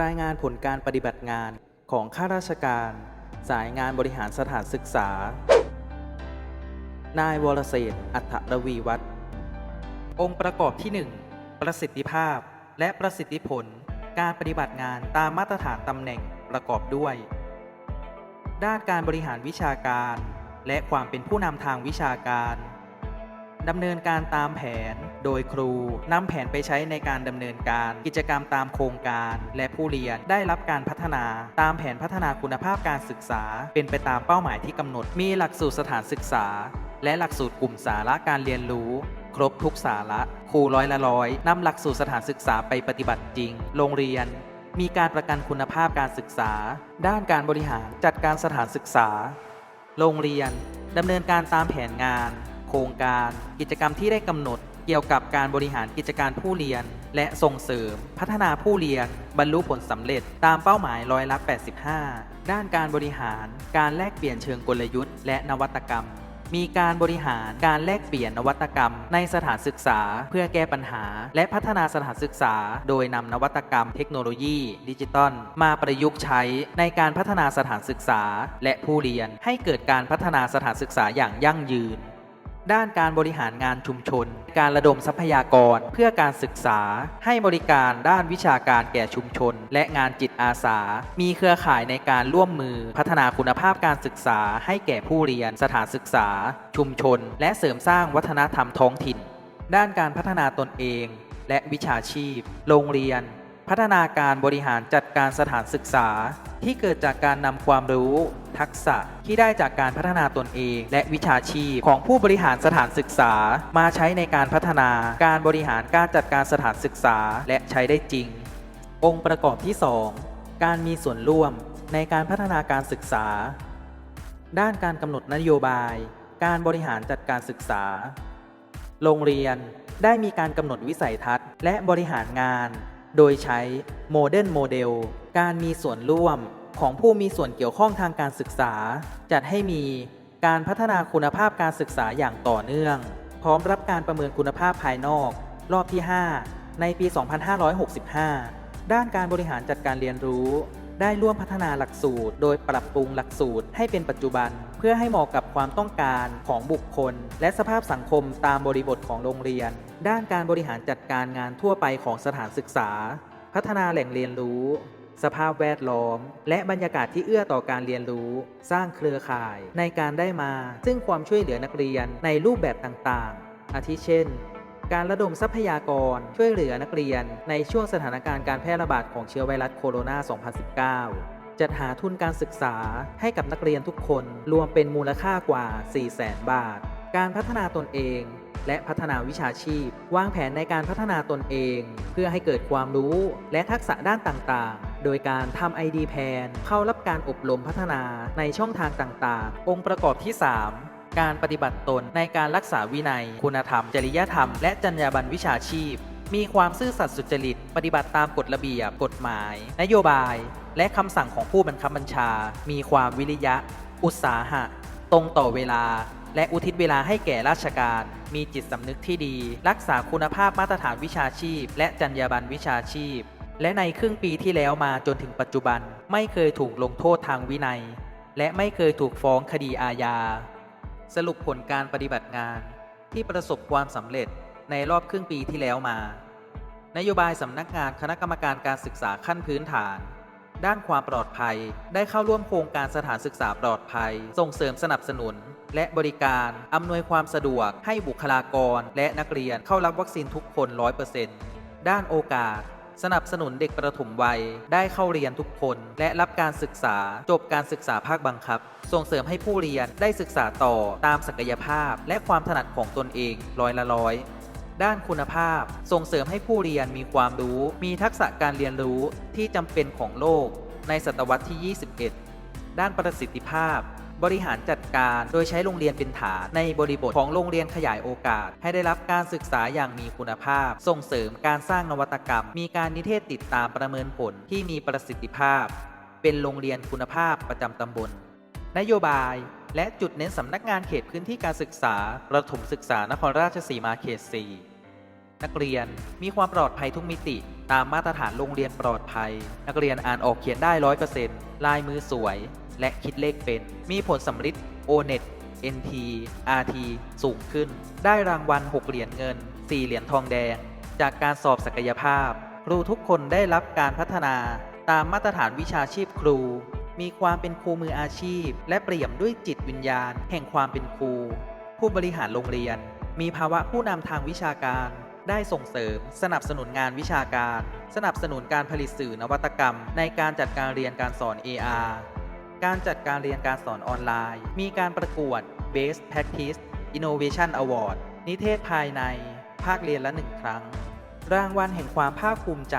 รายงานผลการปฏิบัติงานของข้าราชการ สายงานบริหารสถานศึกษา นายวรเศษอัฐระวีวัฒน์องค์ประกอบที่ 1 ประสิทธิภาพและประสิทธิผลการปฏิบัติงานตามมาตรฐานตำแหน่งประกอบด้วย ด้านการบริหารวิชาการ และความเป็นผู้นำทางวิชาการ ดำเนินการตามแผน โดยครูนำแผนไปใช้ในการดำเนินการกิจกรรมตามโครงการ และผู้เรียนได้รับการพัฒนา ตามแผนพัฒนาคุณภาพการศึกษา เป็นไปตามเป้าหมายที่กำหนด มีหลักสูตรสถานศึกษา และหลักสูตรกลุ่มสาระการเรียนรู้ครบทุกสาระ ครูร้อยละร้อยนำหลักสูตรสถานศึกษาไปปฏิบัติจริง โรงเรียน มีการประกันคุณภาพการศึกษา ด้านการบริหารจัดการสถานศึกษา โรงเรียนดำเนินการตามแผนงาน โครงการ กิจกรรมที่ได้กำหนด เกี่ยวกับการบริหารกิจการผู้เรียน และส่งเสริม พัฒนาผู้เรียน บรรลุผลสำเร็จ ตามเป้าหมายร้อยละ85 ด้านการบริหาร การแลกเปลี่ยนเชิงกลยุทธ์ และนวัตกรรมมีการบริหารการแลกเปลี่ยนนวัตกรรม ในสถานศึกษา เพื่อแก้ปัญหา และพัฒนาสถานศึกษา โดยนำนวัตกรรมเทคโนโลยีดิจิตอลมาประยุกต์ใช้ในการพัฒนาสถานศึกษา และผู้เรียนให้เกิดการพัฒนาสถานศึกษาอย่างยั่งยืน ด้านการบริหารงานชุมชน การระดมทรัพยากรเพื่อการศึกษา ให้บริการด้านวิชาการแก่ชุมชน และงานจิตอาสา มีเครือข่ายในการร่วมมือ พัฒนาคุณภาพการศึกษา ให้แก่ผู้เรียน สถานศึกษา ชุมชน และเสริมสร้างวัฒนธรรมท้องถิ่น ด้านการพัฒนาตนเอง และวิชาชีพ โรงเรียน พัฒนาการบริหารจัดการสถานศึกษา ที่เกิดจากการนำความรู้ ทักษะที่ได้จากการพัฒนาตนเอง และวิชาชีพของผู้บริหารสถานศึกษา มาใช้ในการพัฒนาการบริหารการจัดการสถานศึกษาและใช้ได้จริง องค์ประกอบที่ 2 การมีส่วนร่วมในการพัฒนาการศึกษา ด้านการกำหนดนโยบาย การบริหารจัดการศึกษา โรงเรียนได้มีการกำหนดวิสัยทัศน์ และบริหารงาน โดยใช้โมเดิร์นโมเดล การมีส่วนร่วมของผู้มีส่วนเกี่ยวข้องทางการศึกษา จัดให้มีการพัฒนาคุณภาพการศึกษาอย่างต่อเนื่อง พร้อมรับการประเมินคุณภาพภายนอก รอบที่ 5 ในปี 2565 ด้านการบริหารจัดการเรียนรู้ ได้ร่วมพัฒนาหลักสูตร โดยปรับปรุงหลักสูตรให้เป็นปัจจุบัน เพื่อให้เหมาะกับความต้องการของบุคคล และสภาพสังคมตามบริบทของโรงเรียน ด้านการบริหารจัดการงานทั่วไปของสถานศึกษา พัฒนาแหล่งเรียนรู้ สภาพแวดล้อม และบรรยากาศที่เอื้อต่อการเรียนรู้ สร้างเครือข่ายในการได้มา ซึ่งความช่วยเหลือนักเรียนในรูปแบบต่างๆ อาทิเช่น การระดมทรัพยากรช่วยเหลือนักเรียนในช่วงสถานการณ์การแพร่ระบาดของเชื้อไวรัสโคโรนา 2019จัดหาทุนการศึกษาให้กับนักเรียนทุกคนรวมเป็นมูลค่ากว่า 400,000 บาท การพัฒนาตนเอง และพัฒนาวิชาชีพ วางแผนในการพัฒนาตนเอง เพื่อให้เกิดความรู้และทักษะด้านต่าง โดยการทำ ID แพนเข้ารับการอบรมพัฒนาในช่องทางต่างๆ องค์ประกอบที่ 3การปฏิบัติตนในการรักษาวินัย คุณธรรม จริยธรรม และจรรยาบรรณวิชาชีพ มีความซื่อสัตย์สุจริต ปฏิบัติตามกฎระเบียบ กฎหมาย นโยบาย และคำสั่งของผู้บังคับบัญชา มีความวิริยะ อุตสาหะ ตรงต่อเวลา และอุทิศเวลาให้แก่ราชการ มีจิตสำนึกที่ดี รักษาคุณภาพมาตรฐานวิชาชีพ และจรรยาบรรณวิชาชีพ และในครึ่งปีที่แล้วมาจนถึงปัจจุบันไม่เคยถูกลงโทษทางวินัย และไม่เคยถูกฟ้องคดีอาญา สรุปผลการปฏิบัติงานที่ประสบความสำเร็จในรอบครึ่งปีที่แล้วมา นโยบายสำนักงานคณะกรรมการการศึกษาขั้นพื้นฐาน ด้านความปลอดภัยได้เข้าร่วมโครงการสถานศึกษาปลอดภัย ส่งเสริมสนับสนุน และบริการอำนวยความสะดวกให้บุคลากร และนักเรียนเข้ารับวัคซีนทุกคน 100%ด้านโอกาส สนับสนุนเด็กประถมวัย ได้เข้าเรียนทุกคน และรับการศึกษาจบการศึกษาภาคบังคับ ส่งเสริมให้ผู้เรียนได้ศึกษาต่อตามศักยภาพ และความถนัดของตนเองร้อยละร้อยด้านคุณภาพ ส่งเสริมให้ผู้เรียนมีความรู้ มีทักษะการเรียนรู้ที่จำเป็นของโลก ในศตวรรษที่ 21 ด้านประสิทธิภาพ บริหารจัดการโดยใช้โรงเรียนเป็นฐานในบริบทของโรงเรียนขยายโอกาส ให้ได้รับการศึกษาอย่างมีคุณภาพ ส่งเสริมการสร้างนวัตกรรม มีการนิเทศติดตามประเมินผลที่มีประสิทธิภาพ เป็นโรงเรียนคุณภาพประจำตำบล นโยบายและจุดเน้นสำนักงานเขตพื้นที่การศึกษาประถมศึกษานครราชสีมาเขต 4 นักเรียนมีความปลอดภัยทุกมิติ ตามมาตรฐานโรงเรียนปลอดภัย นักเรียนอ่านออกเขียนได้100%ลายมือสวย และคิดเลขเป็น มีผลสำลิด O-NET NT RT สูงขึ้น ได้รางวัล 6 เหรียญเงิน 4 เหรียญทองแดง จากการสอบศักยภาพ ครูทุกคนได้รับการพัฒนาตามมาตรฐานวิชาชีพครู มีความเป็นครูมืออาชีพ และเปี่ยมด้วยจิตวิญญาณ แห่งความเป็นครู ผู้บริหารโรงเรียน มีภาวะผู้นำทางวิชาการ ได้ส่งเสริม สนับสนุนงานวิชาการ สนับสนุนการผลิตสื่อนวัตกรรม ในการจัดการเรียนการสอน AR การจัดการเรียนการสอนออนไลน์ มีการประกวด Best Practice Innovation Award นิเทศภายใน ภาคเรียนละหนึ่งครั้ง รางวัลแห่งความภาคภูมิใจ